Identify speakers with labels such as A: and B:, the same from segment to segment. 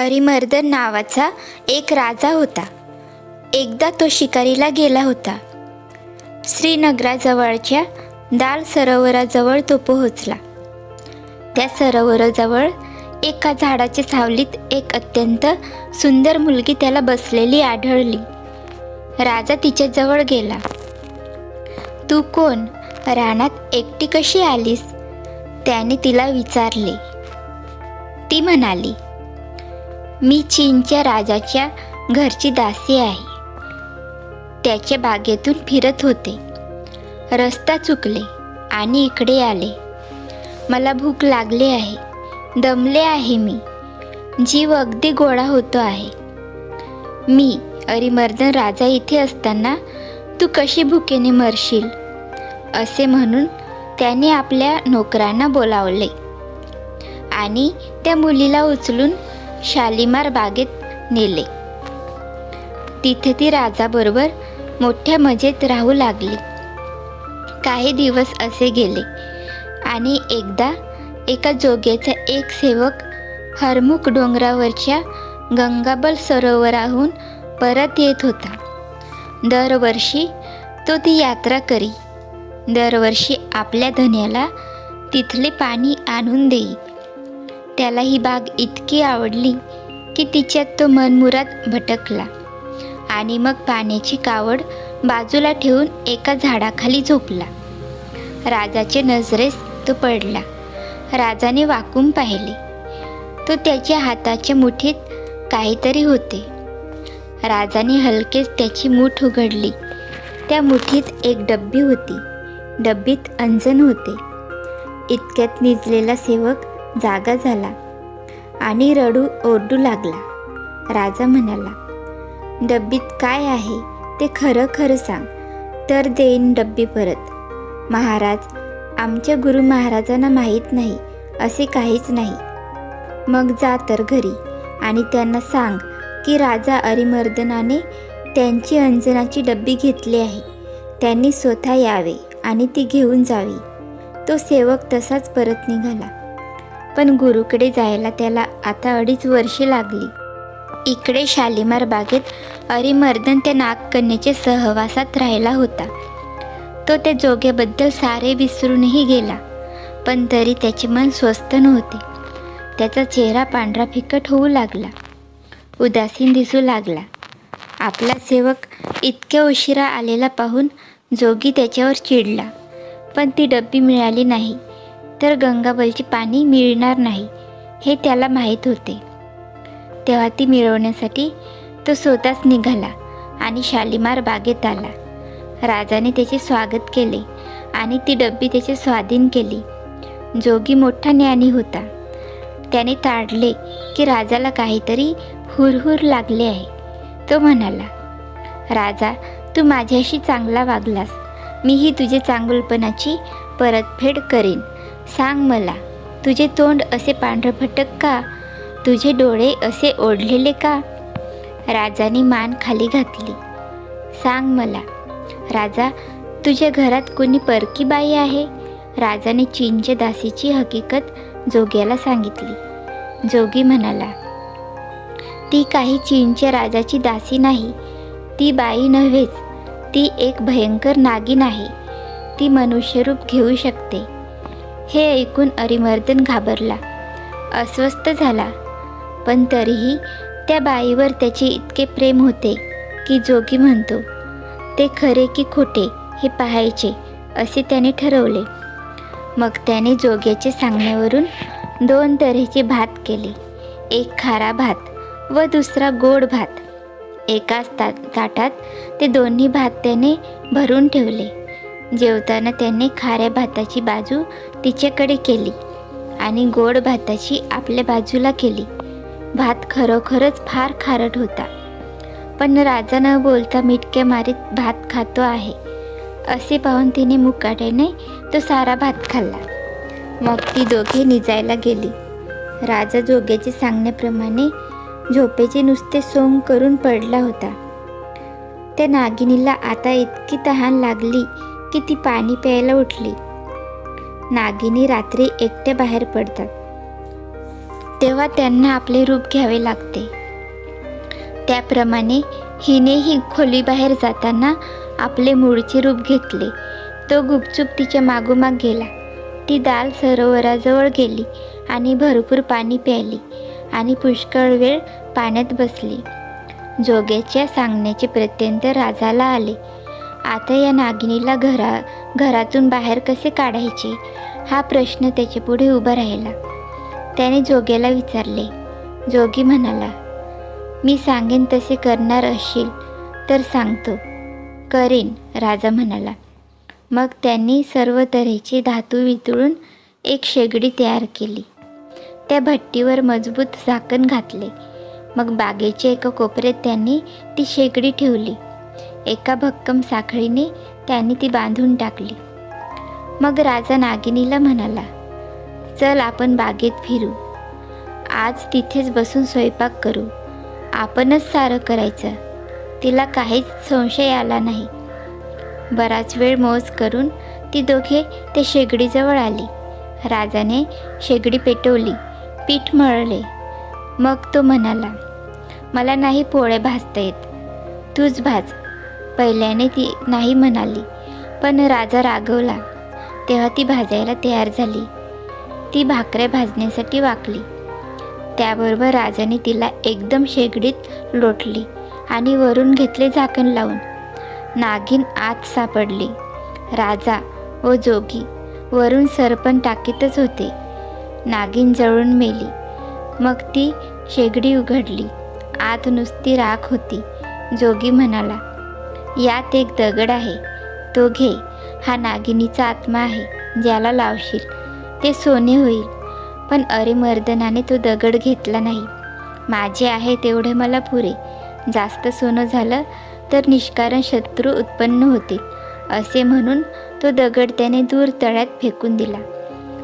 A: अरिमर्दन नावाचा एक राजा होता. एकदा तो शिकारीला गेला होता. श्रीनगराजवळच्या दाल सरोवराजवळ तो पोहोचला. त्या सरोवराजवळ एका झाडाच्या सावलीत एक अत्यंत सुंदर मुलगी त्याला बसलेली आढळली. राजा तिच्याजवळ गेला. तू कोण? रानात एकटी कशी आलीस? त्याने तिला विचारले. ती म्हणाली मी चीनच्या राजाच्या घरची दासी आहे. त्याच्या बागेतून फिरत होते. रस्ता चुकले आणि इकडे आले. मला भूक लागली आहे. दमले आहे मी. जीव अगदी गोळा होतो आहे. मी अरिमर्दन राजा इथे असताना तू कशी भुकेने मरशील? असे म्हणून त्याने आपल्या नोकरांना बोलावले. आणि त्या मुलीला उचलून शालिमार बागेत नेले. तिथे ती राजाबरोबर मोठ्या मजेत राहू लागली. काही दिवस असे गेले आणि एकदा एका जोग्याचा एक सेवक हरमुख डोंगरावरच्या गंगाबल सरोवराहून परत येत होता. दरवर्षी तो ती यात्रा करी. दरवर्षी आपल्या धन्याला तिथले पाणी आणून देई. त्याला ही बाग इतकी आवडली की तिच्यात तो मनमुरात भटकला आणि मग पाण्याची कावड बाजूला ठेवून एका झाडाखाली झोपला. राजाचे नजरेस तो पडला. राजाने वाकून पाहिले. तो त्याच्या हाताच्या मुठीत काहीतरी होते. राजाने हलकेच त्याची मूठ उघडली. त्या मुठीत एक डब्बी होती. डब्बीत अंजन होते. इतक्यात निजलेला सेवक जागा झाला आणि रडू ओरडू लागला. राजा म्हणाला डब्बीत काय आहे ते खरं खरं सांग. तर देईन डब्बी परत. महाराज आमच्या गुरु महाराजांना माहीत नाही असे काहीच नाही. मग जा तर घरी आणि त्यांना सांग की राजा अरिमर्दनाने त्यांची अंजनाची डब्बी घेतली आहे. त्यांनी स्वतः यावे आणि ती घेऊन जावी. तो सेवक तसाच परत निघाला. पण गुरुकडे जायला त्याला आता अडीच वर्षे लागली. इकडे शालिमार बागेत अरिमर्दन त्या नागकन्येच्या सहवासात राहिला होता. तो त्या जोग्याबद्दल सारे विसरूनही गेला पण तरी त्याचे मन स्वस्थ नव्हते. त्याचा चेहरा पांढरा फिकट होऊ लागला. उदासीन दिसू लागला. आपला सेवक इतक्या उशिरा आलेला पाहून जोगी त्याच्यावर चिडला पण ती डब्बी मिळाली नाही. तर गंगाबलची पाणी मिळणार नाही हे त्याला माहीत होते. तेव्हा ती मिळवण्यासाठी तो स्वतःच निघाला आणि शालिमार बागेत आला. राजाने त्याचे स्वागत केले आणि ती डब्बी त्याचे स्वाधीन केली. जोगी मोठा ज्ञानी होता. त्याने ताडले की राजाला काहीतरी हुरहुर लागले आहे. तो म्हणाला राजा तू माझ्याशी चांगला वागलास. मीही तुझे चांगुलपणाची परतफेड करीन. सांग मला तुझे तोंड असे पांढरफटक का? तुझे डोळे असे ओढलेले का? राजाने मान खाली घातली. सांग मला राजा तुझ्या घरात कोणी परकी बाई आहे? राजाने चीनच्या दासीची हकीकत जोग्याला सांगितली. जोगी म्हणाला ती काही चीनच्या राजाची दासी नाही. ती बाई नव्हेच. ती एक भयंकर नागिन आहे ती मनुष्यरूप घेऊ शकते. हे ऐकून अरिमर्दन घाबरला. अस्वस्थ झाला. पण तरीही त्या बाईवर त्याचे इतके प्रेम होते की जोगी म्हणतो ते खरे की खोटे हे पाहायचे असे त्याने ठरवले. मग त्याने जोग्याचे सांगण्यावरून दोन तऱ्हेचे भात केले. एक खारा भात व दुसरा गोड भात. एकाच ता ताटात ते दोन्ही भात त्याने भरून ठेवले. जेवताना त्याने खाऱ्या भाताची बाजू तिच्याकडे केली आणि गोड भाताची आपल्या बाजूला केली. भात खरोखरच फार खारट होता. पण राजा न बोलता मिटक्या मारीत भात खातो आहे. असे पाहून तिने मुकाट्याने तो सारा भात खाल्ला. मग ती दोघे निजायला गेली. राजा जोग्याचे सांगण्याप्रमाणे झोपेचे नुसते सोंग करून पडला होता. त्या नागिनीला आता इतकी तहान लागली की ती पाणी प्यायला उठली. नागिनी रात्री एकट्या बाहेर पडतात. तेव्हा त्यांना आपले रूप घ्यावे लागते. त्याप्रमाणे हिनेही खोलीबाहेर जाताना आपले मूळचे रूप घेतले. तो गुपचूप तिच्या मागोमाग गेला. ती दाल सरोवराजवळ गेली आणि भरपूर पाणी प्यायली आणि पुष्कळ वेळ पाण्यात बसली. जोग्याच्या सांगण्याचे प्रत्यंत राजाला आले. आता या नागिनीला घरा घरातून बाहेर कसे काढायचे? हा प्रश्न त्याच्यापुढे उभा राहिला. त्याने जोग्याला विचारले. जोगी म्हणाला मी सांगेन तसे करणार असशील तर सांगतो. करेन राजा म्हणाला. मग त्यांनी सर्व तऱ्हेचे धातू वितळून एक शेगडी तयार केली. त्या भट्टीवर मजबूत झाकण घातले. मग बागेच्या एका कोपऱ्यात त्यांनी ती शेगडी ठेवली. एका भक्कम साखळीने त्याने ती बांधून टाकली. मग राजा नागिनीला म्हणाला चल आपण बागेत फिरू. आज तिथेच बसून स्वयंपाक करू. आपणच सारं करायचं. तिला काहीच संशय आला नाही. बराच वेळ मौज करून ती दोघे ते शेगडीजवळ आली. राजाने शेगडी पेटवली पीठ मळले. मग तो म्हणाला मला नाही पोळे भाजता येत. तूच भाज. पहिल्याने ती नाही म्हणाली पण राजा रागवला. तेव्हा ती भाजायला तयार झाली. ती भाकऱ्या भाजण्यासाठी वाकली. त्याबरोबर राजाने तिला एकदम शेगडीत लोटली आणि वरून घेतले झाकण लावून. नागिन आत सापडली. राजा व जोगी वरून सरपण टाकीतच होते. नागिन जळून मेली. मग ती शेगडी उघडली. आत नुसती राख होती. जोगी म्हणाला यात एक दगड आहे. तो घे. हा नागिनीचा आत्मा आहे ज्याला लावशील. ते सोने होईल. पण अरे मर्दनाने तो दगड घेतला नाही. माझे आहे तेवढे मला पुरे. जास्त सोनं झालं तर निष्कारण शत्रू उत्पन्न होतील. असे म्हणून तो दगड त्याने दूर तळ्यात फेकून दिला.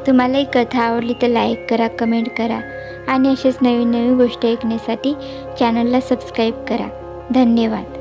A: तुम्हाला ही कथा आवडली तर लाईक करा कमेंट करा आणि असेच नवीन नवीन गोष्टी ऐकण्यासाठी चॅनलला सबस्क्राईब करा. धन्यवाद.